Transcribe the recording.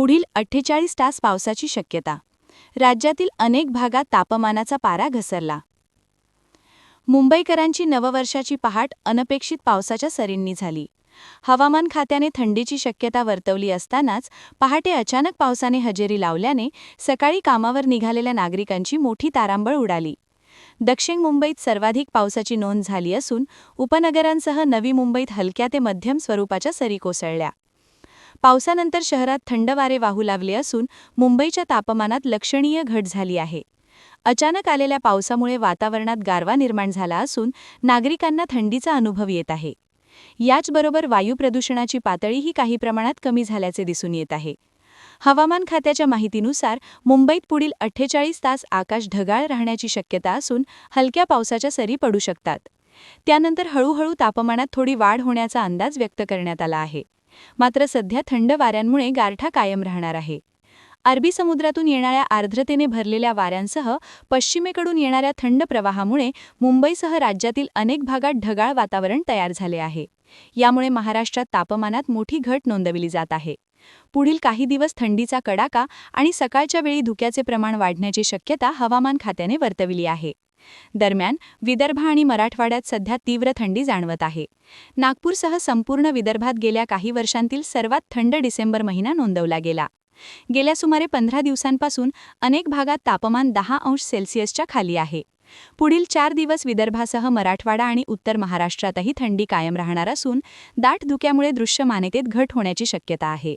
पुढील अठ्ठेचाळीस तास पावसाची शक्यता. राज्यातील अनेक भागात तापमानाचा पारा घसरला. मुंबईकरांची नववर्षाची पहाट अनपेक्षित पावसाच्या सरींनी झाली. हवामान खात्याने थंडीची शक्यता वर्तवली असतानाच पहाटे अचानक पावसाने हजेरी लावल्याने सकाळी कामावर निघालेल्या नागरिकांची मोठी तारांबळ उडाली. दक्षिण मुंबईत सर्वाधिक पावसाची नोंद झाली असून उपनगरांसह नवी मुंबईत हलक्या ते मध्यम स्वरूपाच्या सरी कोसळल्या. पावसानंतर शहरात थंड वारे वाहू लागले असून मुंबईच्या तापमानात लक्षणीय घट झाली आहे. अचानक आलेल्या पावसामुळे वातावरणात गारवा निर्माण झाला असून नागरिकांना थंडीचा अनुभव येत आहे. याचबरोबर वायू प्रदूषणाची पातळीही काही प्रमाणात कमी झाल्याचे दिसून येत आहे. हवामान खात्याच्या माहितीनुसार मुंबईत पुढील अठ्ठेचाळीस तास आकाश ढगाळ राहण्याची शक्यता असून हलक्या पावसाच्या सरी पडू शकतात. त्यानंतर हळूहळू तापमानात थोडी वाढ होण्याचा अंदाज व्यक्त करण्यात आला आहे. मात्र सध्या थंड वाऱ्यांमुळे गारठा कायम राहणार आहे. अरबी समुद्रातून येणाऱ्या आर्द्रतेने भरलेल्या वाऱ्यांसह पश्चिमेकडून येणाऱ्या थंड प्रवाहामुळे मुंबईसह राज्यातील अनेक भागात ढगाळ वातावरण तयार झाले आहे. यामुळे महाराष्ट्रात तापमानात मोठी घट नोंदविली जात आहे. पुढील काही दिवस थंडीचा कडाका आणि सकाळच्या वेळी धुक्याचे प्रमाण वाढण्याची शक्यता हवामान खात्याने वर्तविली आहे. दरम्यान विदर्भ आणि मराठवाड्यात सध्या तीव्र थंडी जाणवत आहे. नागपूरसह संपूर्ण विदर्भात गेल्या काही वर्षांतील सर्वात थंड डिसेंबर महिना नोंदवला गेला. गेल्या सुमारे पंधरा दिवसांपासून अनेक भागात तापमान दहा अंश सेल्सिअसच्या खाली आहे. पुढील चार दिवस विदर्भासह मराठवाडा आणि उत्तर महाराष्ट्रातही थंडी कायम राहणार असून दाट धुक्यामुळे दृश्यमानतेत घट होण्याची शक्यता आहे.